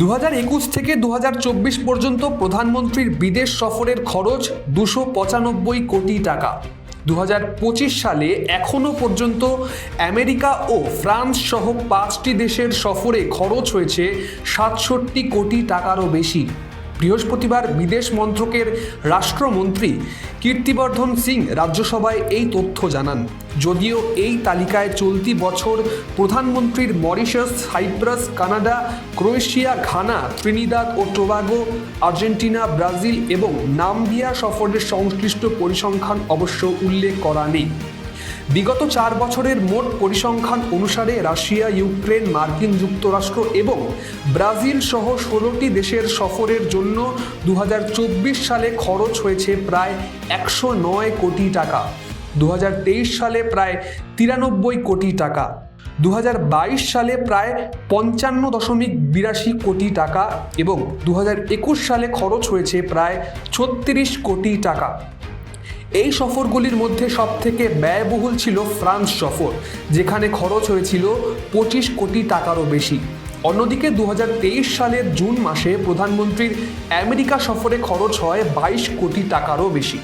দু থেকে দু হাজার চব্বিশ পর্যন্ত প্রধানমন্ত্রীর বিদেশ সফরের খরচ দুশো পঁচানব্বই কোটি টাকা। দু হাজার পঁচিশ সালে এখনও পর্যন্ত আমেরিকা ও ফ্রান্স সহ পাঁচটি দেশের সফরে খরচ হয়েছে সাতষট্টি কোটি টাকারও বেশি। বৃহস্পতিবার বিদেশ মন্ত্রকের রাষ্ট্রমন্ত্রী কীর্তিবর্ধন সিং রাজ্যসভায় এই তথ্য জানান। যদিও এই তালিকায় চলতি বছর প্রধানমন্ত্রীর Mauritius, Cyprus, Canada, Croatia, Ghana, Trinidad ও টোবাগো, আর্জেন্টিনা, ব্রাজিল এবং নামবিয়া সফরের সংশ্লিষ্ট পরিসংখ্যান অবশ্য উল্লেখ করা নেই। বিগত চার বছরের মোট পরিসংখ্যান অনুসারে রাশিয়া, ইউক্রেন, মার্কিন যুক্তরাষ্ট্র এবং ব্রাজিল সহ ষোলোটি দেশের সফরের জন্য দু হাজার চব্বিশ সালে খরচ হয়েছে প্রায় একশো নয় কোটি টাকা দু হাজার তেইশ সালে প্রায় তিরানব্বই কোটি টাকা দু হাজার বাইশ সালে প্রায় পঞ্চান্ন দশমিক বিরাশি কোটি টাকা এবং দু হাজার একুশ সালে খরচ হয়েছে প্রায় ছত্রিশ কোটি টাকা। এই সফরগুলির মধ্যে সবথেকে ব্যয়বহুল ছিল ফ্রান্স সফর, যেখানে খরচ হয়েছিল পঁচিশ কোটি টাকারও বেশি। অন্যদিকে দু হাজার তেইশ সালের জুন মাসে প্রধানমন্ত্রীর আমেরিকা সফরে খরচ হয় বাইশ কোটি টাকারও বেশি।